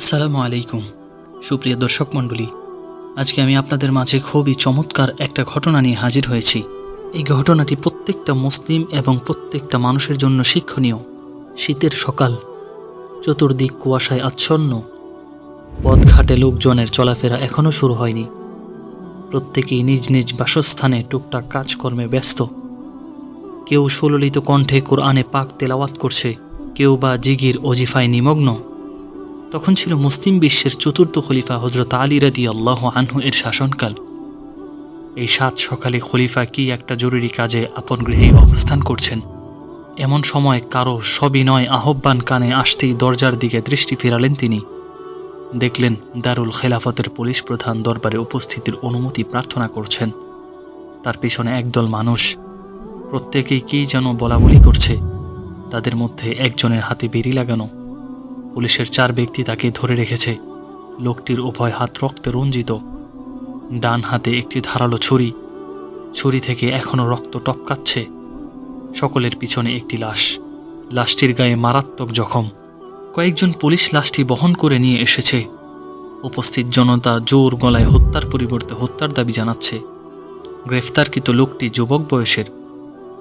আসসালামু আলাইকুম, সুপ্রিয় দর্শক মণ্ডলী। আজকে আমি আপনাদের মাঝে খুবই চমৎকার একটা ঘটনা নিয়ে হাজির হয়েছি। এই ঘটনাটি প্রত্যেকটা মুসলিম এবং প্রত্যেকটা মানুষের জন্য শিক্ষণীয়। শীতের সকাল, চতুর্দিক কুয়াশায় আচ্ছন্ন, পথঘাটে লোকজনের চলাফেরা এখনও শুরু হয়নি। প্রত্যেকেই নিজ নিজ বাসস্থানে টুকটাক কাজকর্মে ব্যস্ত। কেউ সুললিত কণ্ঠে কোরআনে পাক তেলাওয়াত করছে, কেউ বা জিগির অজিফায় নিমগ্ন। তখন ছিল মুসলিম বিশ্বের চতুর্থ খলিফা হজরত আলী রাদি আল্লাহ আনহু এর শাসনকাল। এই সাত সকালে খলিফা কি একটা জরুরি কাজে আপন গৃহে অবস্থান করছেন? এমন সময় কারও সবিনয় আহ্বান কানে আসতেই দরজার দিকে দৃষ্টি ফেরালেন তিনি। দেখলেন দারুল খেলাফতের পুলিশ প্রধান দরবারে উপস্থিতির অনুমতি প্রার্থনা করছেন। তার পিছনে একদল মানুষ। প্রত্যেকেই কী যেন বলাবলি করছে। তাদের মধ্যে একজনের হাতে বেরি লাগানো। পুলিশের চার ব্যক্তি তাকে ধরে রেখেছে। লোকটির উভয় হাত রক্তে রঞ্জিত। ডান হাতে একটি ধারালো ছুরি। ছুরি থেকে এখনও রক্ত টপকাচ্ছে। সকলের পিছনে একটি লাশ। লাশটির গায়ে মারাত্মক জখম। কয়েকজন পুলিশ লাশটি বহন করে নিয়ে এসেছে। উপস্থিত জনতা জোর গলায় হত্যার পরিবর্তে হত্যার দাবি জানাচ্ছে। গ্রেফতারকৃত লোকটি যুবক বয়সের।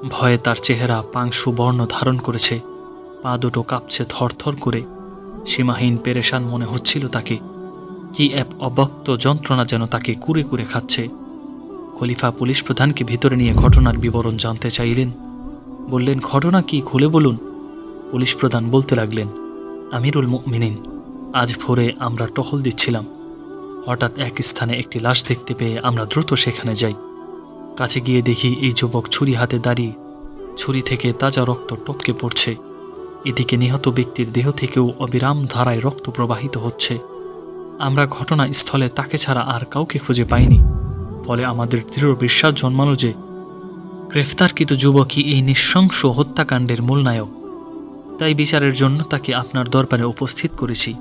ভয়ে তার চেহারা পাংশু বর্ণ ধারণ করেছে। পা দুটো কাঁপছে থরথর করে। সীমাহীন পেরেশান মনে হচ্ছিল তাকে। কি এক অবক্ত যন্ত্রণা যেন তাকে কুরে কুরে খাচ্ছে। খলিফা পুলিশ প্রধানকে ভিতরে নিয়ে ঘটনার বিবরণ জানতে চাইলেন। বললেন, ঘটনা কি? খুলে বলুন। পুলিশ প্রধান বলতে লাগলেন, আমিরুল মুমিনিন, আজ ভোরে আমরা টহল দিচ্ছিলাম। হঠাৎ এক স্থানে একটি লাশ দেখতে পেয়ে আমরা দ্রুত সেখানে যাই। কাছে গিয়ে দেখি এই যুবক ছুরি হাতে দাঁড়িয়ে, ছুরি থেকে তাজা রক্ত টপকে পড়ছে। এদিকে নিহত ব্যক্তির দেহ থেকেও অবিরাম ধারায় রক্ত প্রবাহিত হচ্ছে। আমরা ঘটনাস্থলে তাকে ছাড়া আর কাউকে খুঁজে পাইনি। ফলে আমাদের দৃঢ় বিশ্বাস জন্মালো যে, গ্রেফতারকৃত যুবকই এই নৃশংস হত্যাকাণ্ডের মূল নায়ক। তাই বিচারের জন্য তাকে আপনার দরবারে উপস্থিত করেছি।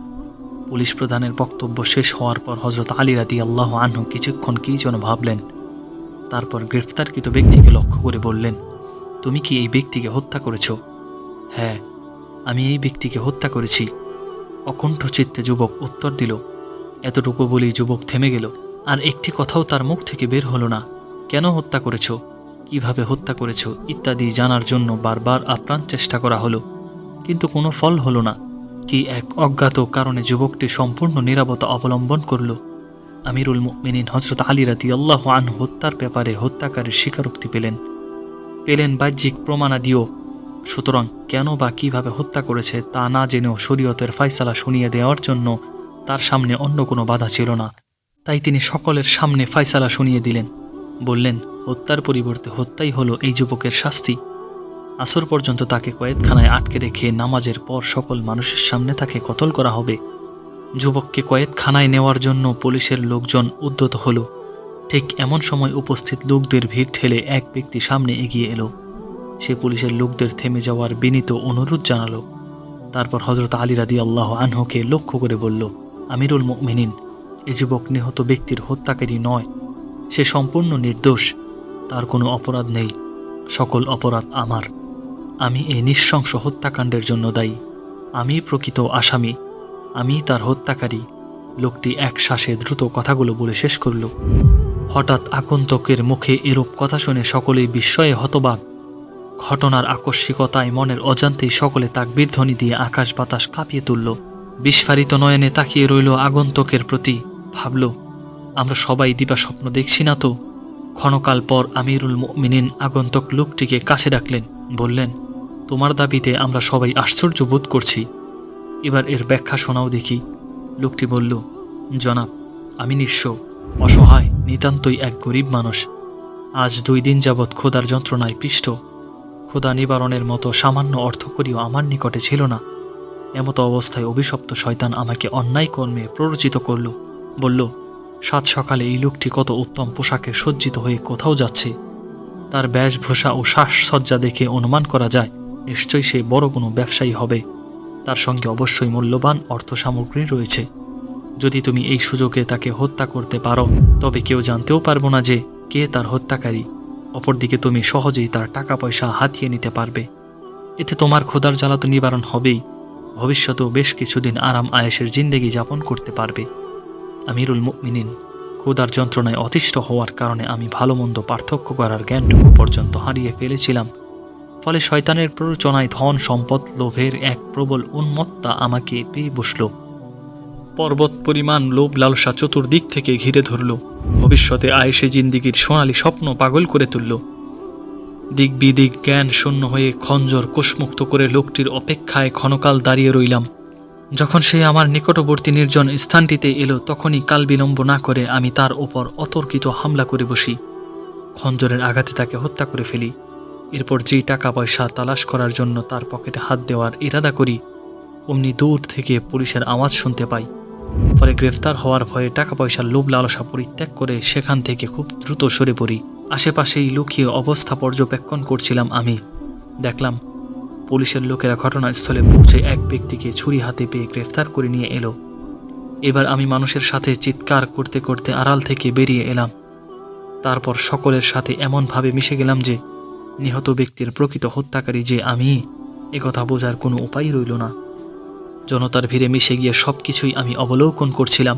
পুলিশ প্রধানের বক্তব্য শেষ হওয়ার পর হজরত আলী রাদি আল্লাহ আনহু কিছুক্ষণ কী যেন ভাবলেন। তারপর গ্রেফতারকৃত ব্যক্তিকে লক্ষ্য করে বললেন, তুমি কি এই ব্যক্তিকে হত্যা করেছ? হ্যাঁ। আমি এই ব্যক্তিকে হত্যা করেছি। অকণ্ঠ চিত্তে যুবক উত্তর দিল, এতটুকু বলেই যুবক থেমে গেল। আর একটি কথাও তার মুখ থেকে বের হলো না। কেন হত্যা করেছ? কীভাবে হত্যা করেছ? ইত্যাদি জানার জন্য বারবার আপ্রাণ চেষ্টা করা হলো। কিন্তু কোনো ফল হলো না। কি এক অজ্ঞাত কারণে যুবকটি সম্পূর্ণ নিরাপত্তা অবলম্বন করল? আমিরুল মিনিন হজরত আলী রাতি আল্লাহ আন হত্যার ব্যাপারে হত্যাকারীর স্বীকারোক্তি পেলেন। পেলেন বাহ্যিক প্রমাণাদিও সুতরাং কেন বা কীভাবে হত্যা করেছে তা না জেনেও শরীয়তের ফাইসালা শুনিয়ে দেওয়ার জন্য তার সামনে অন্য কোনো বাধা ছিল না। তাই তিনি সকলের সামনে ফাইসালা শুনিয়ে দিলেন। বললেন, হত্যার পরিবর্তে হত্যাই হলো এই যুবকের শাস্তি। আসর পর্যন্ত তাকে কয়েদখানায় আটকে রেখে নামাজের পর সকল মানুষের সামনে তাকে কতল করা হবে। যুবককে কয়েদখানায় নেওয়ার জন্য পুলিশের লোকজন উদ্যত হলো। ঠিক এমন সময় উপস্থিত লোকদের ভিড় ঠেলে এক ব্যক্তি সামনে এগিয়ে এলো। সে পুলিশের লোকদের থেমে যাওয়ার বিনীত অনুরোধ জানালো। তারপর হজরত আলী রাদি আল্লাহ আনহুকে লক্ষ্য করে বলল, আমিরুল মিনিন এ যুবক নিহত ব্যক্তির হত্যাকারী নয়। সে সম্পূর্ণ নির্দোষ। তার কোনো অপরাধ নেই। সকল অপরাধ আমার। আমি এই নিঃশংস হত্যাকাণ্ডের জন্য দায়ী। আমি প্রকৃত আসামি। আমি তার হত্যাকারী। লোকটি এক শ্বাসে দ্রুত কথাগুলো বলে শেষ করল। হঠাৎ আগন্তকের মুখে এরূপ কথা শুনে সকলেই বিস্ময়ে হতবাক। ঘটনার আকস্মিকতায় মনের অজান্তেই সকলে তাকবীর ধ্বনি দিয়ে আকাশ বাতাস কাঁপিয়ে তুলল। বিস্ফারিত নয়নে তাকিয়ে রইল আগন্তকের প্রতি। ভাবল, আমরা সবাই দিবা স্বপ্ন দেখছি না তো? ক্ষণকাল পর আমিরুল মিনিন আগন্তক লোকটিকে কাছে ডাকলেন, বললেন, তোমার দাবিতে আমরা সবাই আশ্চর্য বোধ করছি। এবার এর ব্যাখ্যা শোনাও দেখি। লোকটি বলল, জনাব, আমি নিঃস্ব, অসহায়, নিতান্তই এক গরিব মানুষ। আজ দুই দিন যাবৎ খোদার যন্ত্রণায় পিষ্ট। ক্ষুধা নিবারণের মতো সামান্য অর্থকরীও আমার নিকটে ছিল না। এমতো অবস্থায় অভিশপ্ত শয়তান আমাকে অন্যায় কর্মে প্ররোচিত করল। বলল, সাত সকালে এই লোকটি কত উত্তম পোশাকে সজ্জিত হয়ে কোথাও যাচ্ছে। তার বেশভূষা ও শ্বাসসজ্জা দেখে অনুমান করা যায়, নিশ্চয়ই সে বড় কোনো ব্যবসায়ী হবে। তার সঙ্গে অবশ্যই মূল্যবান অর্থ সামগ্রী রয়েছে। যদি তুমি এই সুযোগে তাকে হত্যা করতে পারো, তবে কেউ জানতেও পারব না যে কে তার হত্যাকারী। অপরদিকে তুমি সহজেই তার টাকা পয়সা হাতিয়ে নিতে পারবে। এতে তোমার ক্ষুধার জ্বালা তো নিবারণ হবেই। ভবিষ্যতেও বেশ কিছুদিন আরাম আয়েসের জিন্দেগি যাপন করতে পারবে। আমিরুল মুমিনিন ক্ষুদার যন্ত্রণায় অতিষ্ঠ হওয়ার কারণে আমি ভালো মন্দ পার্থক্য করার জ্ঞানটুকু পর্যন্ত হারিয়ে ফেলেছিলাম। ফলে শয়তানের প্ররোচনায় ধন, সম্পদ, লোভের এক প্রবল উন্মত্তা আমাকে পেয়ে বসল। পর্বত পরিমাণ লোভ লালসা চতুর্দিক থেকে ঘিরে ধরল। ভবিষ্যতে আয়েসে জিন্দিগির সোনালি স্বপ্ন পাগল করে তুলল। দিক বিদিক জ্ঞান শূন্য হয়ে খঞ্জর কোষমুক্ত করে লোকটির অপেক্ষায় ক্ষণকাল দাঁড়িয়ে রইলাম। যখন সে আমার নিকটবর্তী নির্জন স্থানটিতে এলো, তখনই কাল বিলম্ব না করে আমি তার ওপর অতর্কিত হামলা করে বসি। খঞ্জরের আঘাতে তাকে হত্যা করে ফেলি। এরপর যেই টাকা পয়সা তালাশ করার জন্য তার পকেটে হাত দেওয়ার ইরাদা করি, অমনি দূর থেকে পুলিশের আওয়াজ শুনতে পাই। পরে গ্রেফতার হওয়ার ভয়ে টাকা পয়সার লোভ লালসা পরিত্যাগ করে সেখান থেকে খুব দ্রুত সরে পড়ি। আশেপাশেই লুকিয়ে অবস্থা পর্যবেক্ষণ করছিলাম আমি। দেখলাম পুলিশের লোকেরা ঘটনাস্থলে পৌঁছে এক ব্যক্তিকে ছুরি হাতে পেয়ে গ্রেফতার করে নিয়ে এলো। এবার আমি মানুষের সাথে চিৎকার করতে করতে আড়াল থেকে বেরিয়ে এলাম। তারপর সকলের সাথে এমনভাবে মিশে গেলাম যে, নিহত ব্যক্তির প্রকৃত হত্যাকারী যে আমি একথা বোঝার কোনো উপায় রইল না। জনতার ভিড়ে মিশে গিয়ে সব কিছুই আমি অবলোকন করছিলাম।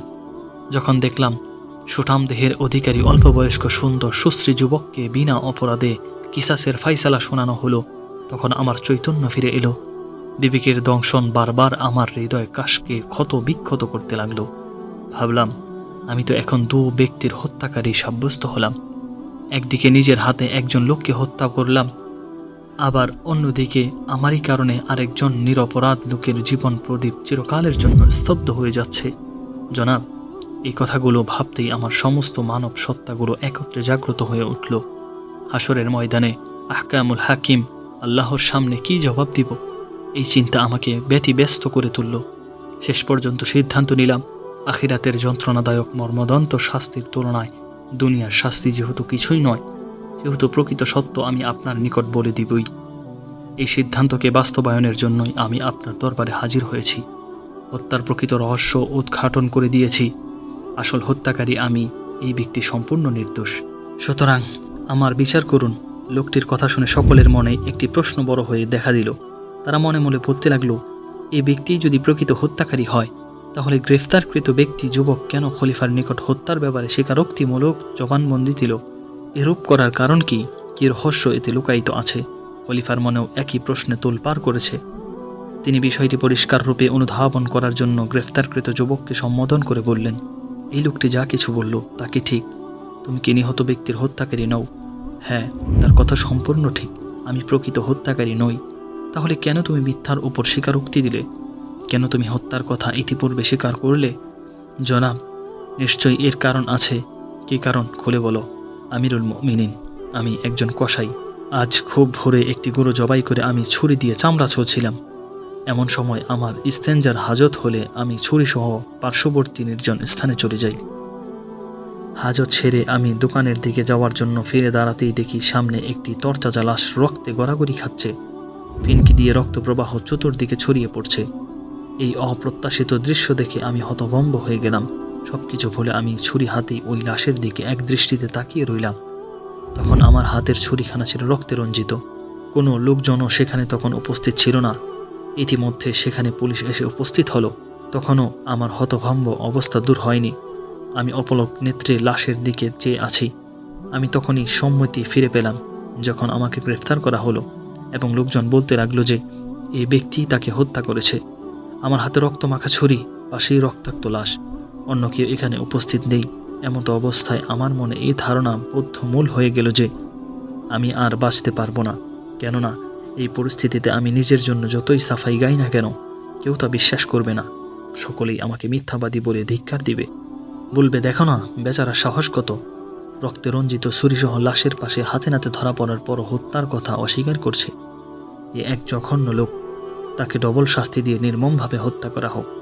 যখন দেখলাম সুঠাম দেহের অধিকারী অল্প বয়স্ক সুন্দর সুশ্রী যুবককে বিনা অপরাধে কিসাসের ফাইসালা শোনানো হলো, তখন আমার চৈতন্য ফিরে এলো। বিবেকের দংশন বারবার আমার হৃদয় কাশকে ক্ষত বিক্ষত করতে লাগল। ভাবলাম, আমি তো এখন দু ব্যক্তির হত্যাকারী সাব্যস্ত হলাম। একদিকে নিজের হাতে একজন লোককে হত্যা করলাম আবার অন্যদিকে আমারই কারণে আরেকজন নিরপরাধ লোকের জীবন প্রদীপ চিরকালের জন্য স্তব্ধ হয়ে যাচ্ছে। জনাব, এই কথাগুলো ভাবতেই আমার সমস্ত মানব সত্তাগুলো একত্রে জাগ্রত হয়ে উঠল। হাসরের ময়দানে আহকামুল হাকিম আল্লাহর সামনে কি জবাব দিব? এই চিন্তা আমাকে ব্যতিব্যস্ত করে তুলল। শেষ পর্যন্ত সিদ্ধান্ত নিলাম, আখিরাতের যন্ত্রণাদায়ক মর্মদন্ত শাস্তির তুলনায় দুনিয়ার শাস্তি যেহেতু কিছুই নয় যেহেতু প্রকৃত সত্য আমি আপনার নিকট বলে দিবই। এই সিদ্ধান্তকে বাস্তবায়নের জন্যই আমি আপনার দরবারে হাজির হয়েছি। হত্যার প্রকৃত রহস্য উদ্ঘাটন করে দিয়েছি। আসল হত্যাকারী আমি, এই ব্যক্তি সম্পূর্ণ নির্দোষ। সুতরাং আমার বিচার করুন। লোকটির কথা শুনে সকলের মনে একটি প্রশ্ন বড় হয়ে দেখা দিল। তারা মনে মনে বলতে লাগল এই ব্যক্তি যদি প্রকৃত হত্যাকারী হয়, তাহলে গ্রেফতারকৃত ব্যক্তি যুবক কেন খলিফার নিকট হত্যার ব্যাপারে স্বীকারোক্তিমূলক জবানবন্দি দিল? এরূপ করার কারণ কি? কি রহস্য এতে লুকায়িত আছে? খলিফার মনেও একই প্রশ্নে তোলপার করেছে। তিনি বিষয়টি পরিষ্কার রূপে অনুধাবন করার জন্য গ্রেফতারকৃত যুবককে সম্বোধন করে বললেন, এই লোকটি যা কিছু বলল, তা কি ঠিক? তুমি কি নিহত ব্যক্তির হত্যাকারী নও? হ্যাঁ তার কথা সম্পূর্ণ ঠিক। আমি প্রকৃত হত্যাকারী নই। তাহলে কেন তুমি মিথ্যার উপর স্বীকারোক্তি দিলে? কেন তুমি হত্যার কথা ইতিপূর্বে স্বীকার করলে? জনাব, নিশ্চয়ই এর কারণ আছে। কি কারণ? খুলে বলো। আমিরুল মিনিন আমি একজন কসাই। আজ খুব ভোরে একটি গরু জবাই করে আমি ছুরি দিয়ে চামড়া ছুঁছিলাম এমন সময় আমার ইস্তেঞ্জার হাজত হলে আমি ছুরিসহ পার্শ্ববর্তী নির্জন স্থানে চলে যাই। হাজত ছেড়ে আমি দোকানের দিকে যাওয়ার জন্য ফিরে দাঁড়াতেই দেখি সামনে একটি তরচাজা লাশ রক্তে গড়াগড়ি খাচ্ছে। ফিনকি দিয়ে রক্ত প্রবাহ চতুর্দিকে ছড়িয়ে পড়ছে। এই অপ্রত্যাশিত দৃশ্য দেখে আমি হতভম্ব হয়ে গেলাম। সবকিছু ভুলে আমি ছুরি হাতে ওই লাশের দিকে এক দৃষ্টিতে তাকিয়ে রইলাম। তখন আমার হাতের ছুরিখানা ছিল রক্তে রঞ্জিত। কোনো লোকজনও সেখানে তখন উপস্থিত ছিল না। ইতিমধ্যে সেখানে পুলিশ এসে উপস্থিত হলো। তখনও আমার হতভম্ব অবস্থা দূর হয়নি। আমি অপলক নেত্রে লাশের দিকে চেয়ে আছি। আমি তখনই সম্মতি ফিরে পেলাম, যখন আমাকে গ্রেফতার করা হলো এবং লোকজন বলতে লাগল যে এই ব্যক্তি তাকে হত্যা করেছে। আমার হাতে রক্ত মাখা ছুরি, পাশেই রক্তাক্ত লাশ। অন্য কেউ এখানে উপস্থিত নেই। এমত অবস্থায় আমার মনে এই ধারণা বদ্ধমূল হয়ে গেল যে আমি আর বাঁচতে পারব না। কেননা, এই পরিস্থিতিতে আমি নিজের জন্য যতই সাফাই গাই না কেন, কেউ তা বিশ্বাস করবে না। সকলেই আমাকে মিথ্যাবাদী বলে ধিক্কার দিবে। বলবে, দেখো না, বেচারা সাহস কত? রক্তে রঞ্জিত ছুরিসহ লাশের পাশে হাতে নাতে ধরা পড়ার পর হত্যার কথা অস্বীকার করছে। এ এক জঘন্য লোক। তাকে ডবল শাস্তি দিয়ে নির্মমভাবে হত্যা করা হোক।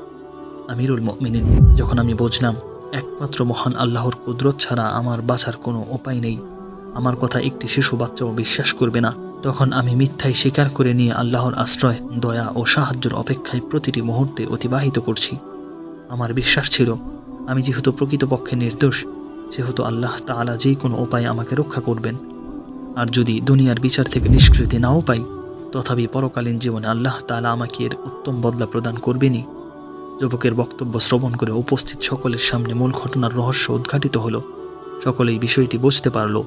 আমিরুল মিনিন যখন আমি বুঝলাম একমাত্র মহান আল্লাহর কুদরত ছাড়া আমার বাঁচার কোনো উপায় নেই, আমার কথা একটি শিশু বাচ্চাও বিশ্বাস করবে না, তখন আমি মিথ্যাই স্বীকার করে নিয়ে আল্লাহর আশ্রয়, দয়া ও সাহায্যের অপেক্ষায় প্রতিটি মুহূর্তে অতিবাহিত করছি। আমার বিশ্বাস ছিল, আমি যেহেতু প্রকৃতপক্ষে নির্দোষ, সেহেতু আল্লাহ তাআলা যেই কোনো উপায়ে আমাকে রক্ষা করবেন। আর যদি দুনিয়ার বিচার থেকে নিষ্কৃতি নাও পাই, তথাপি পরকালীন জীবনে আল্লাহ তাআলা আমাকে এর উত্তম বদলা প্রদান করবেনই। যুবকের বক্তব্য শ্রবণ করে উপস্থিত সকলের সামনে মূল ঘটনার রহস্য উদ্ঘাটিত হলো। সকলেই বিষয়টি বুঝতে পারল।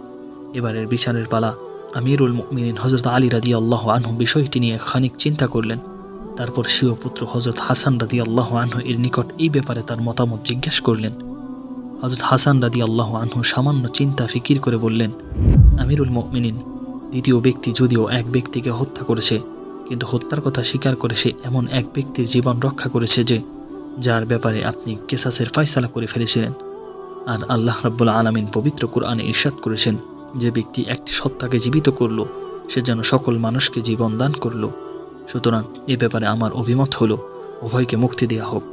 এবারের বিচারের পালা আমিরুল মুমিনিন হজরত আলী রাদি আল্লাহ আনহু বিষয়টি নিয়ে খানিক চিন্তা করলেন। তারপর স্বীয় পুত্র হজরত হাসান রাদি আল্লাহ আনহু এর নিকট এই ব্যাপারে তার মতামত জিজ্ঞেস করলেন। হজরত হাসান রাদি আল্লাহ আনহু সামান্য চিন্তা ফিকির করে বললেন, আমিরুল মুমিনিন, দ্বিতীয় ব্যক্তি যদিও এক ব্যক্তিকে হত্যা করেছে, কিন্তু হত্যার কথা স্বীকার করে সে এমন এক ব্যক্তির জীবন রক্ষা করেছে যে যার ব্যাপারে আপনি কেসাসের ফয়সালা করে ফেলেছিলেন। আর আল্লাহ রাব্বুল আলামিন পবিত্র কোরআনে ইরশাদ করেছেন, যে ব্যক্তি একটি সত্তাকে জীবিত করল, সে যেন সকল মানুষকে জীবন দান করল। সুতরাং এ ব্যাপারে আমার অভিমত হলো, উভয়কে মুক্তি দেওয়া হোক।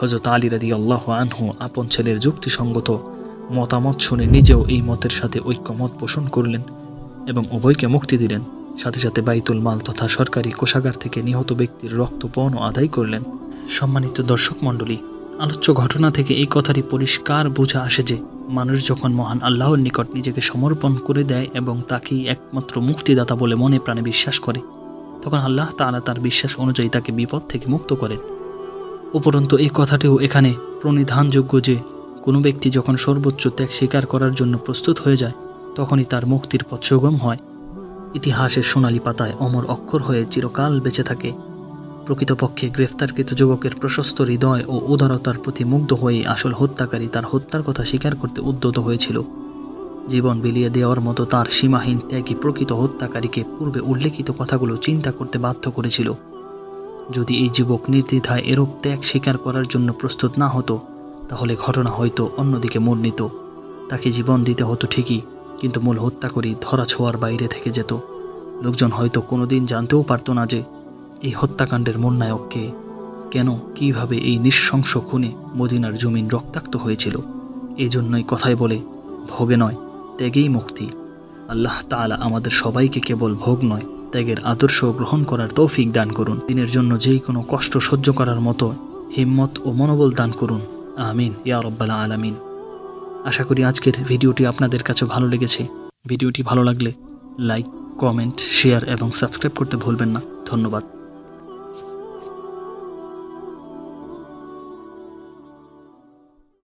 হজরত আলী রাদি আল্লাহ আনহু আপন ছেলের যুক্তিসঙ্গত মতামত শুনে নিজেও এই মতের সাথে ঐক্যমত পোষণ করলেন এবং উভয়কে মুক্তি দিলেন। সাথে সাথে বাইতুল মাল তথা সরকারি কোষাগার থেকে নিহত ব্যক্তির রক্তপণ আদায় করলেন। সম্মানিত দর্শক মণ্ডলী, আলোচ্য ঘটনা থেকে এই কথাটি পরিষ্কার বোঝা আসে যে মানুষ যখন মহান আল্লাহর নিকট নিজেকে সমর্পণ করে দেয় এবং তাকেই একমাত্র মুক্তিদাতা বলে মনে প্রাণে বিশ্বাস করে, তখন আল্লাহ তাআলা তার বিশ্বাস অনুযায়ী তাকে বিপদ থেকে মুক্ত করেন। উপরন্তু এই কথাটিও এখানে প্রণিধানযোগ্য যে কোনো ব্যক্তি যখন সর্বোচ্চ ত্যাগ স্বীকার করার জন্য প্রস্তুত হয়ে যায়, তখনই তার মুক্তির পথ সুগম হয়। ইতিহাসের সোনালী পাতায় অমর অক্ষর হয়ে চিরকাল বেঁচে থাকে। প্রকৃতপক্ষে গ্রেফতারকৃত যুবকের প্রশস্ত হৃদয় ও উদারতার প্রতি মুগ্ধ হয়ে আসল হত্যাকারী তার হত্যার কথা স্বীকার করতে উদ্যত হয়েছিল। জীবন বিলিয়ে দেওয়ার মতো তার সীমাহীন ত্যাগই প্রকৃত হত্যাকারীকে পূর্বে উল্লেখিত কথাগুলো চিন্তা করতে বাধ্য করেছিল। যদি এই যুবক নির্দ্বিধায় এরূপ ত্যাগ স্বীকার করার জন্য প্রস্তুত না হতো, তাহলে ঘটনা হয়তো অন্যদিকে মোড় নিত তাকে জীবন দিতে হতো ঠিকই, কিন্তু মূল হত্যা করি ধরা ছোঁয়ার বাইরে থেকে যেত। লোকজন হয়তো কোনোদিন জানতেও পারতো না যে এই হত্যাকাণ্ডের মূল নায়ক কে কেন, কীভাবে এই নৃশংস খুনে মদিনার জমিন রক্তাক্ত হয়েছিল এই জন্যই কথায় বলে, ভোগে নয়, ত্যাগেই মুক্তি। আল্লাহ তাআলা আমাদের সবাইকে কেবল ভোগ নয়, ত্যাগের আদর্শ গ্রহণ করার তৌফিক দান করুন। দিনের জন্য যেই কোনো কষ্ট সহ্য করার মতো হিম্মত ও মনোবল দান করুন। আমিন, ইয়া রব্বাল আলামিন। আশা করি আজকের ভিডিওটি আপনাদের কাছে ভালো লেগেছে। ভিডিওটি ভালো লাগলে লাইক, কমেন্ট, শেয়ার এবং সাবস্ক্রাইব করতে ভুলবেন না। ধন্যবাদ।